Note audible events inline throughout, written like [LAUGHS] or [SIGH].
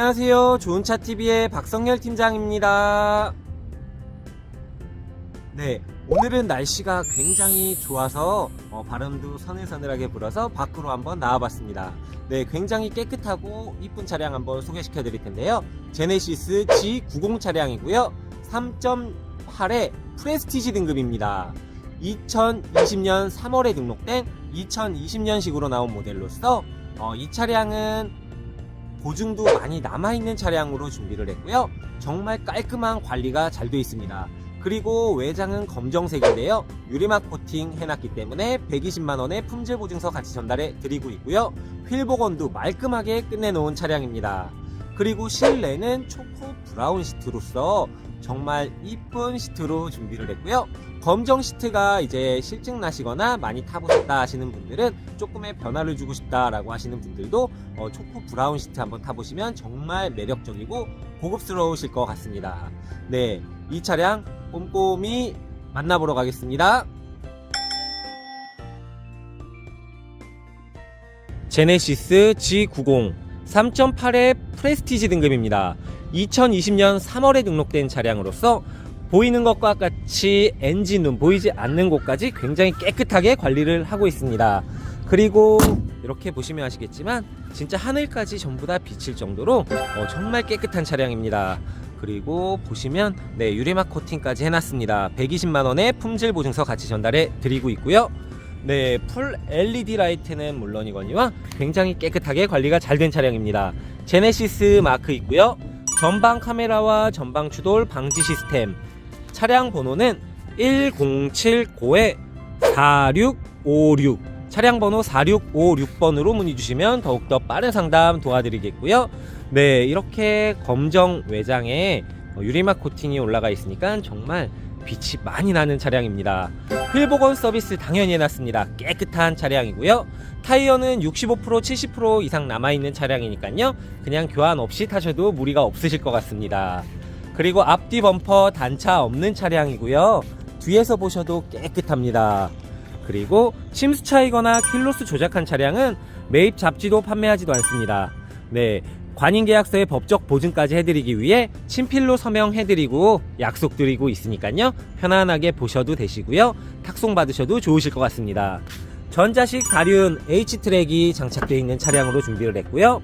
안녕하세요. 좋은차TV의 박성열 팀장입니다. 네, 오늘은 날씨가 굉장히 좋아서 어, 바람도 서늘서늘하게 불어서 밖으로 한번 나와봤습니다. 네, 굉장히 깨끗하고 이쁜 차량 한번 소개시켜 드릴 텐데요. 제네시스 G90 차량이고요. 3.8의 프레스티지 등급입니다. 2020년 3월에 등록된 2020년식으로 나온 모델로서 어, 이 차량은 보증도 많이 남아있는 차량으로 준비를 했고요. 정말 깔끔한 관리가 잘 되어 있습니다. 그리고 외장은 검정색인데요. 유리막 코팅 해놨기 때문에 120만원의 품질 보증서 같이 전달해 드리고 있고요. 휠 복원도 말끔하게 끝내놓은 차량입니다. 그리고 실내는 초코 브라운 시트로서 정말 이쁜 시트로 준비를 했고요. 검정 시트가 이제 실증 나시거나 많이 타보셨다 하시는 분들은 조금의 변화를 주고 싶다라고 하시는 분들도 어, 초코 브라운 시트 한번 타보시면 정말 매력적이고 고급스러우실 것 같습니다. 네, 이 차량 꼼꼼히 만나보러 가겠습니다. 제네시스 G90 3.8의 프레스티지 등급입니다. 2020년 3월에 등록된 차량으로서 보이는 것과 같이 엔진룸 보이지 않는 곳까지 굉장히 깨끗하게 관리를 하고 있습니다. 그리고 이렇게 보시면 아시겠지만 진짜 하늘까지 전부 다 비칠 정도로 어, 정말 깨끗한 차량입니다. 그리고 보시면 네 유리막 코팅까지 해놨습니다. 120만 원의 품질 보증서 같이 전달해 드리고 있고요. 네, 풀 LED 라이트는 물론이거니와 굉장히 깨끗하게 관리가 잘 된 차량입니다. 제네시스 마크 있고요. 전방 카메라와 전방 추돌 방지 시스템. 차량 번호는 1079의 4656. 차량 번호 4656번으로 문의 주시면 더욱더 빠른 상담 도와드리겠고요. 네, 이렇게 검정 외장에 유리막 코팅이 올라가 있으니까 정말 빛이 많이 나는 차량입니다. 휠 복원 서비스 당연히 해놨습니다. 깨끗한 차량이고요. 타이어는 65% 70% 이상 남아있는 차량이니까요. 그냥 교환 없이 타셔도 무리가 없으실 것 같습니다. 그리고 앞뒤 범퍼 단차 없는 차량이고요. 뒤에서 보셔도 깨끗합니다. 그리고 침수 차이거나 킬로수 조작한 차량은 매입 잡지도 판매하지도 않습니다. 네. 관인 계약서의 법적 보증까지 해드리기 위해 친필로 서명해드리고 약속드리고 있으니까요. 편안하게 보셔도 되시고요. 탁송 받으셔도 좋으실 것 같습니다. 전자식 다륜 H트랙이 장착되어 있는 차량으로 준비를 했고요.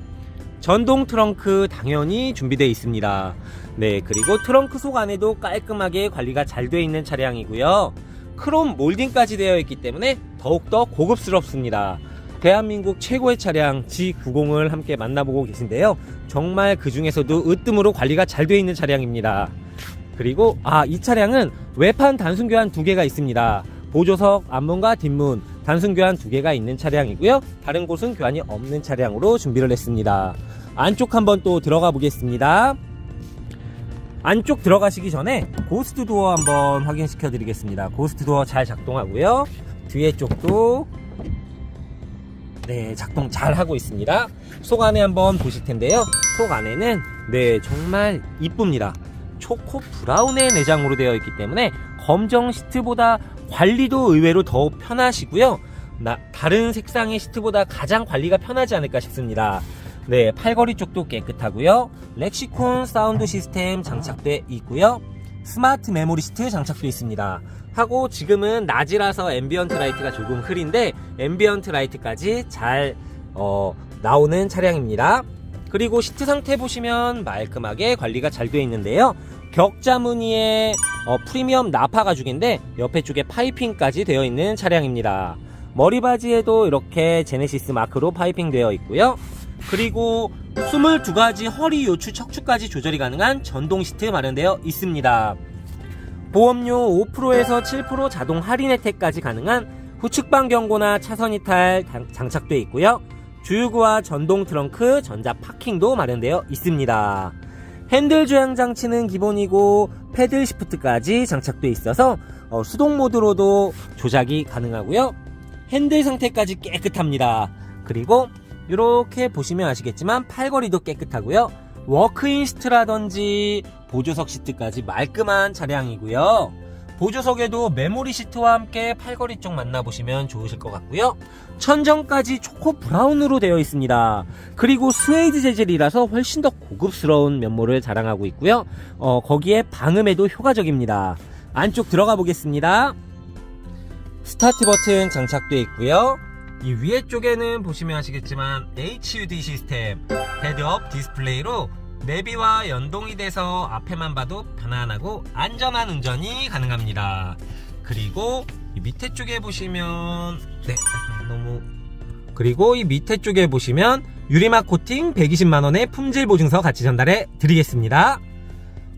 전동 트렁크 당연히 준비되어 있습니다. 네 그리고 트렁크 속 안에도 깔끔하게 관리가 잘 되어 있는 차량이고요. 크롬 몰딩까지 되어 있기 때문에 더욱더 고급스럽습니다 대한민국 최고의 차량 G90을 함께 만나보고 계신데요. 정말 그 중에서도 으뜸으로 관리가 잘 되어 있는 차량입니다. 그리고 아 이 차량은 외판 단순 교환 두 개가 있습니다. 보조석 앞문과 뒷문 단순 교환 두 개가 있는 차량이고요. 다른 곳은 교환이 없는 차량으로 준비를 했습니다. 안쪽 한번 또 들어가 보겠습니다. 안쪽 들어가시기 전에 고스트 도어 한번 확인시켜 드리겠습니다. 고스트 도어 잘 작동하고요. 뒤에 쪽도 네, 작동 잘 하고 있습니다. 속 안에 한번 보실 텐데요. 속 안에는 네, 정말 이쁩니다. 초코 브라운의 내장으로 되어 있기 때문에 검정 시트보다 관리도 의외로 더 편하시고요. 나, 다른 색상의 시트보다 가장 관리가 편하지 않을까 싶습니다. 네, 팔걸이 쪽도 깨끗하고요. 렉시콘 사운드 시스템 장착돼 있고요. 스마트 메모리 시트 장착돼 있습니다. 하고 지금은 낮이라서 앰비언트 라이트가 조금 흐린데 앰비언트 라이트까지 잘 어, 나오는 차량입니다. 그리고 시트 상태 보시면 말끔하게 관리가 잘 되어 있는데요. 격자 무늬의 어, 프리미엄 나파 가죽인데 옆에 쪽에 파이핑까지 되어 있는 차량입니다. 머리 바지에도 이렇게 제네시스 마크로 파이핑 되어 있고요. 그리고 22가지 허리 요추 척추까지 조절이 가능한 전동 시트 마련되어 있습니다. 보험료 5%에서 7% 자동 할인 혜택까지 가능한 후측방 경고나 차선 이탈 장착되어 있고요. 주유구와 전동 트렁크, 전자 파킹도 마련되어 있습니다. 핸들 조향 장치는 기본이고 패들 시프트까지 장착되어 있어서 어, 수동 모드로도 조작이 가능하고요. 핸들 상태까지 깨끗합니다. 그리고 이렇게 보시면 아시겠지만 팔걸이도 깨끗하고요. 워크인 시트라든지 보조석 시트까지 말끔한 차량이고요. 보조석에도 메모리 시트와 함께 팔걸이 쪽 만나보시면 좋으실 것 같고요. 천정까지 초코 브라운으로 되어 있습니다. 그리고 스웨이드 재질이라서 훨씬 더 고급스러운 면모를 자랑하고 있고요. 어, 거기에 방음에도 효과적입니다. 안쪽 들어가 보겠습니다. 스타트 버튼 장착되어 있고요. 이 위에 쪽에는 보시면 아시겠지만 HUD 시스템 헤드업 디스플레이로 내비와 연동이 돼서 앞에만 봐도 편안하고 안전한 운전이 가능합니다. 그리고 이 밑에 쪽에 보시면 네 너무 그리고 이 밑에 쪽에 보시면 유리막 코팅 120만 원의 품질 보증서 같이 전달해 드리겠습니다.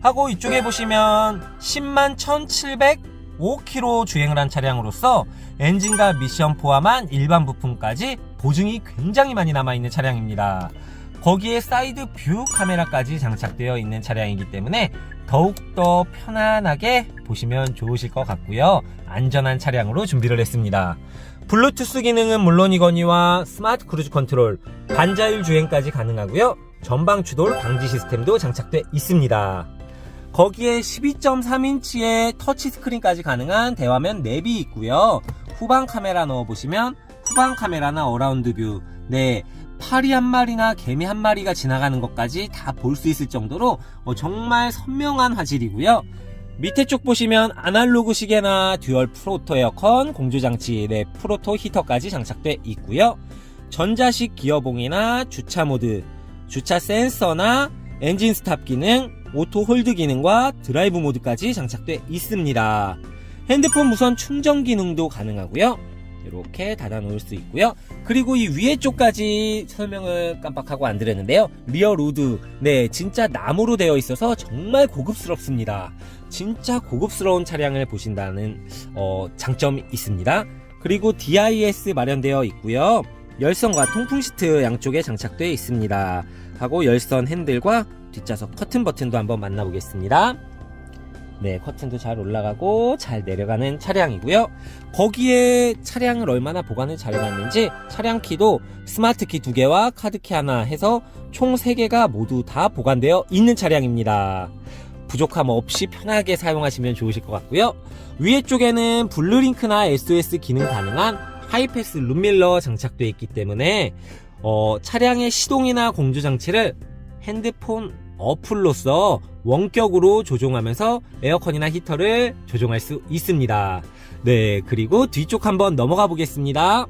하고 이쪽에 보시면 10만 1,705km 주행을 한 차량으로서 엔진과 미션 포함한 일반 부품까지 보증이 굉장히 많이 남아있는 차량입니다. 거기에 사이드 뷰 카메라까지 장착되어 있는 차량이기 때문에 더욱더 편안하게 보시면 좋으실 것 같고요. 안전한 차량으로 준비를 했습니다. 블루투스 기능은 물론이거니와 스마트 크루즈 컨트롤, 반자율 주행까지 가능하고요. 전방 추돌 방지 시스템도 장착돼 있습니다. 거기에 12.3인치의 터치 스크린까지 가능한 대화면 랩이 있고요. 후방 카메라 넣어보시면 후방 카메라나 어라운드 뷰, 네, 파리 한 마리나 개미 한 마리가 지나가는 것까지 다 볼 수 있을 정도로 어, 정말 선명한 화질이고요. 밑에 쪽 보시면 아날로그 시계나 듀얼 프로토 에어컨, 공조장치, 네, 프로토 히터까지 장착돼 있고요. 전자식 기어봉이나 주차 모드, 주차 센서나 엔진 스탑 기능, 오토 홀드 기능과 드라이브 모드까지 장착돼 있습니다. 핸드폰 무선 충전 기능도 가능하고요. 이렇게 닫아 놓을 수 있고요. 그리고 이 위에 쪽까지 설명을 깜빡하고 안 드렸는데요. 리어 로드. 네, 진짜 나무로 되어 있어서 정말 고급스럽습니다. 진짜 고급스러운 차량을 보신다는 어, 장점이 있습니다. 그리고 DIS 마련되어 있고요. 열선과 통풍 시트 양쪽에 장착되어 있습니다. 하고 열선 핸들과 뒷좌석 커튼 버튼도 한번 만나보겠습니다. 네, 커튼도 잘 올라가고 잘 내려가는 차량이고요. 거기에 차량을 얼마나 보관을 잘 해놨는지 차량 키도 스마트 키 두 개와 카드 키 하나 해서 총 세 개가 모두 다 보관되어 있는 차량입니다. 부족함 없이 편하게 사용하시면 좋으실 것 같고요. 위에 쪽에는 블루링크나 SOS 기능 가능한 하이패스 룸밀러 장착되어 있기 때문에 어, 차량의 시동이나 공조 장치를 핸드폰 어플로서 원격으로 조종하면서 에어컨이나 히터를 조종할 수 있습니다. 네, 그리고 뒤쪽 한번 넘어가 보겠습니다.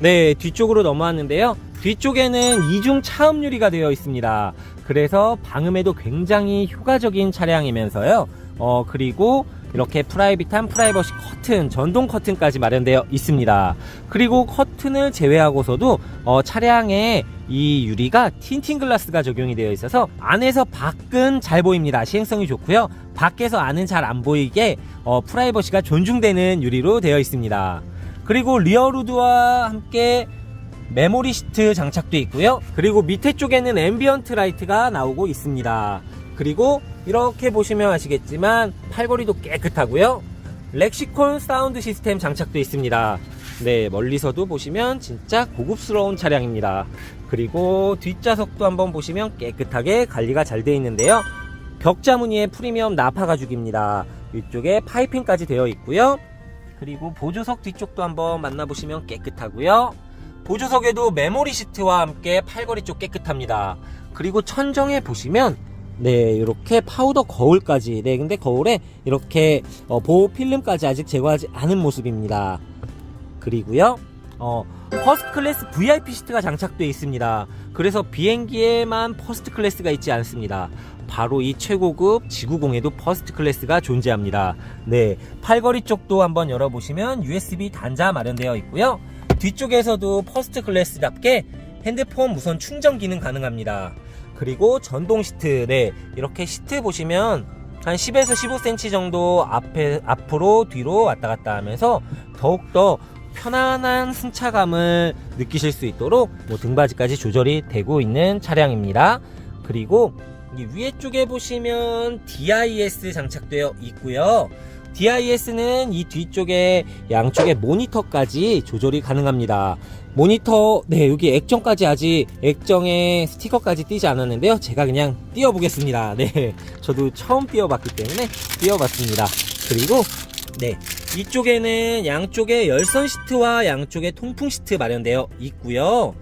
네, 뒤쪽으로 넘어왔는데요. 뒤쪽에는 이중 차음 유리가 되어 있습니다. 그래서 방음에도 굉장히 효과적인 차량이면서요. 어, 그리고 이렇게 프라이빗한 프라이버시 커튼, 전동 커튼까지 마련되어 있습니다. 그리고 커튼을 제외하고서도 어, 차량에 이 유리가 틴팅 글라스가 적용이 되어 있어서 안에서 밖은 잘 보입니다. 시행성이 좋고요. 밖에서 안은 잘 안 보이게 어, 프라이버시가 존중되는 유리로 되어 있습니다. 그리고 리어루드와 함께 메모리 시트 장착돼 있고요. 그리고 밑에 쪽에는 앰비언트 라이트가 나오고 있습니다. 그리고 이렇게 보시면 아시겠지만 팔걸이도 깨끗하고요. 렉시콘 사운드 시스템 장착돼 있습니다. 네, 멀리서도 보시면 진짜 고급스러운 차량입니다. 그리고 뒷좌석도 한번 보시면 깨끗하게 관리가 잘 되어 있는데요. 벽자 무늬의 프리미엄 나파 가죽입니다. 위쪽에 파이핑까지 되어 있고요. 그리고 보조석 뒤쪽도 한번 만나보시면 깨끗하고요. 보조석에도 메모리 시트와 함께 팔걸이 쪽 깨끗합니다. 그리고 천정에 보시면 네 이렇게 파우더 거울까지 네 근데 거울에 이렇게 어, 보호 필름까지 아직 제거하지 않은 모습입니다. 그리고요 어, 퍼스트 클래스 VIP 시트가 장착되어 있습니다. 그래서 비행기에만 퍼스트 클래스가 있지 않습니다. 바로 이 최고급 지구공에도 퍼스트 클래스가 존재합니다. 네, 팔걸이 쪽도 한번 열어보시면 USB 단자 마련되어 있고요. 뒤쪽에서도 퍼스트 클래스답게 핸드폰 무선 충전 기능 가능합니다. 그리고 전동 시트, 네, 이렇게 시트 보시면 한 10에서 15cm 정도 앞에, 앞으로 뒤로 왔다 갔다 하면서 더욱더 편안한 승차감을 느끼실 수 있도록 뭐 등받이까지 조절이 되고 있는 차량입니다. 그리고 이 위에 쪽에 보시면 DIS 장착되어 있고요. DIS는 이 뒤쪽에 양쪽에 모니터까지 조절이 가능합니다. 모니터, 네, 여기 액정까지 아직 액정에 스티커까지 띄지 않았는데요. 제가 그냥 띄워보겠습니다. 네, [LAUGHS] 저도 처음 띄워봤기 때문에 띄워봤습니다. 그리고 네 이쪽에는 양쪽에 열선 시트와 양쪽에 통풍 시트 마련되어 있고요.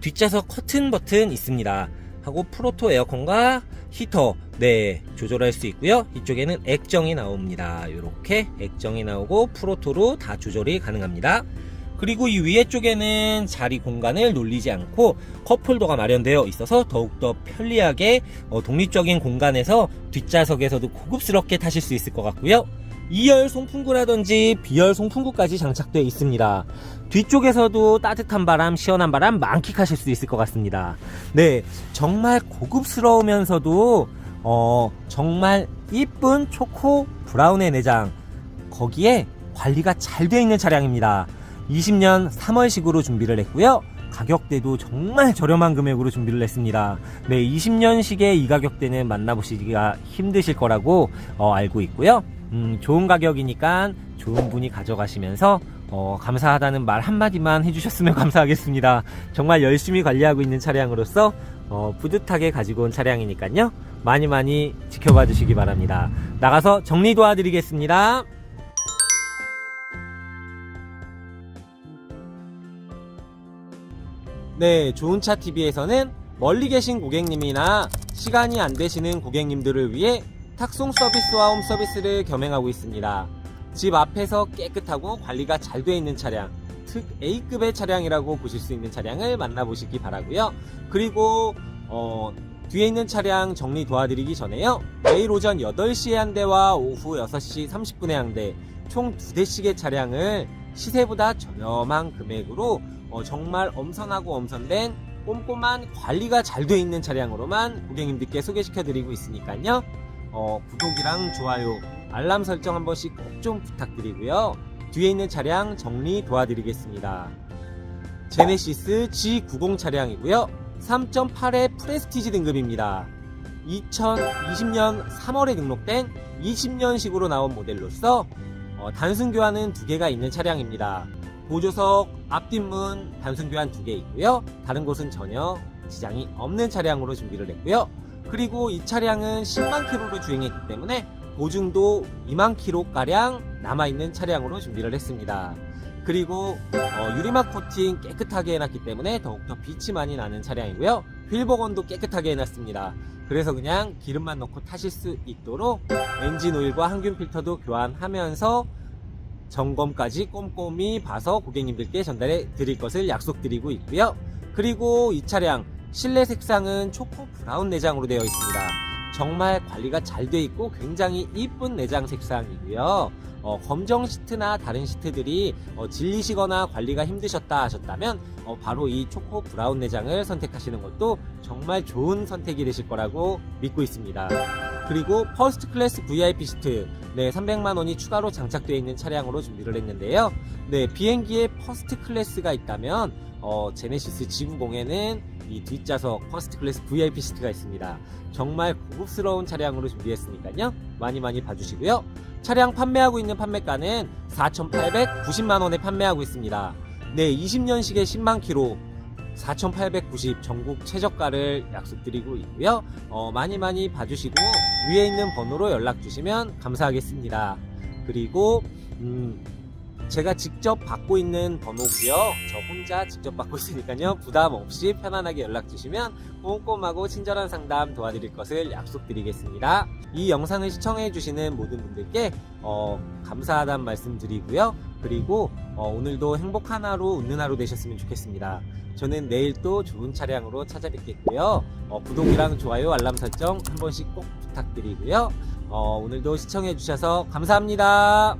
뒷좌석 커튼 버튼 있습니다. 하고 프로토 에어컨과 히터 네 조절할 수 있고요. 이쪽에는 액정이 나옵니다. 이렇게 액정이 나오고 프로토로 다 조절이 가능합니다. 그리고 이 위에 쪽에는 자리 공간을 놀리지 않고 컵홀더가 마련되어 있어서 더욱더 편리하게 어, 독립적인 공간에서 뒷좌석에서도 고급스럽게 타실 수 있을 것 같고요. 2열 송풍구라든지 B열 송풍구까지 장착되어 있습니다. 뒤쪽에서도 따뜻한 바람, 시원한 바람 만끽하실 수 있을 것 같습니다. 네, 정말 고급스러우면서도 어, 정말 이쁜 초코 브라운의 내장 거기에 관리가 잘 되어 있는 차량입니다. 20년 3월식으로 준비를 했고요. 가격대도 정말 저렴한 금액으로 준비를 했습니다. 네, 20년식의 이 가격대는 만나보시기가 힘드실 거라고 어, 알고 있고요. 음, 좋은 가격이니까 좋은 분이 가져가시면서 어, 감사하다는 말 한마디만 해주셨으면 [LAUGHS] 감사하겠습니다. 정말 열심히 관리하고 있는 차량으로서 어, 뿌듯하게 가지고 온 차량이니까요. 많이 많이 지켜봐 주시기 바랍니다. 나가서 정리 도와드리겠습니다. 네, 좋은차 TV에서는 멀리 계신 고객님이나 시간이 안 되시는 고객님들을 위해 탁송 서비스와 홈 서비스를 겸행하고 있습니다. 집 앞에서 깨끗하고 관리가 잘 되어 있는 차량, 특 A급의 차량이라고 보실 수 있는 차량을 만나보시기 바라고요. 그리고 어, 뒤에 있는 차량 정리 도와드리기 전에요. 내일 오전 8시에 한 대와 오후 6시 30분에 한 대, 총 2대씩의 차량을 시세보다 저렴한 금액으로 어, 정말 엄선하고 엄선된 꼼꼼한 관리가 잘 되어 있는 차량으로만 고객님들께 소개시켜 드리고 있으니까요. 어, 구독이랑 좋아요, 알람 설정 한 번씩 꼭 좀 부탁드리고요. 뒤에 있는 차량 정리 도와드리겠습니다. 제네시스 G90 차량이고요. 3.8의 프레스티지 등급입니다. 2020년 3월에 등록된 20년식으로 나온 모델로서 어, 단순 교환은 두 개가 있는 차량입니다. 보조석 앞뒷문 단순 교환 두 개 있고요. 다른 곳은 전혀 지장이 없는 차량으로 준비를 했고요. 그리고 이 차량은 10만 킬로를 주행했기 때문에 보증도 2만 킬로 가량 남아 있는 차량으로 준비를 했습니다. 그리고 어, 유리막 코팅 깨끗하게 해놨기 때문에 더욱더 빛이 많이 나는 차량이고요. 휠버건도 깨끗하게 해놨습니다. 그래서 그냥 기름만 넣고 타실 수 있도록 엔진 오일과 항균 필터도 교환하면서 점검까지 꼼꼼히 봐서 고객님들께 전달해 드릴 것을 약속드리고 있고요. 그리고 이 차량 실내 색상은 초코 브라운 내장으로 되어 있습니다. 정말 관리가 잘 되어 있고 굉장히 이쁜 내장 색상이고요. 어, 검정 시트나 다른 시트들이 어, 질리시거나 관리가 힘드셨다 하셨다면 어, 바로 이 초코 브라운 내장을 선택하시는 것도 정말 좋은 선택이 되실 거라고 믿고 있습니다. 그리고 퍼스트 클래스 VIP 시트 네 300만 원이 추가로 장착되어 있는 차량으로 준비를 했는데요. 네 비행기에 퍼스트 클래스가 있다면 어, 제네시스 G90에는 이 뒷좌석 퍼스트 클래스 VIP 시트가 있습니다. 정말 고급스러운 차량으로 준비했으니까요. 많이 많이 봐주시고요. 차량 판매하고 있는 판매가는 4,890만 원에 판매하고 있습니다. 네, 20년식의 10만 킬로 4,890 전국 최저가를 약속드리고 있고요. 어, 많이 많이 봐주시고 위에 있는 번호로 연락 주시면 감사하겠습니다. 그리고 음, 제가 직접 받고 있는 번호고요. 저 혼자 직접 받고 있으니까요. 부담 없이 편안하게 연락 주시면 꼼꼼하고 친절한 상담 도와드릴 것을 약속드리겠습니다. 이 영상을 시청해 주시는 모든 분들께 어, 감사하다는 말씀 드리고요. 그리고 어, 오늘도 행복한 하루, 웃는 하루 되셨으면 좋겠습니다. 저는 내일 또 좋은 차량으로 찾아뵙겠고요. 어, 구독이랑 좋아요, 알람 설정 한 번씩 꼭 부탁드리고요. 어, 오늘도 시청해 주셔서 감사합니다.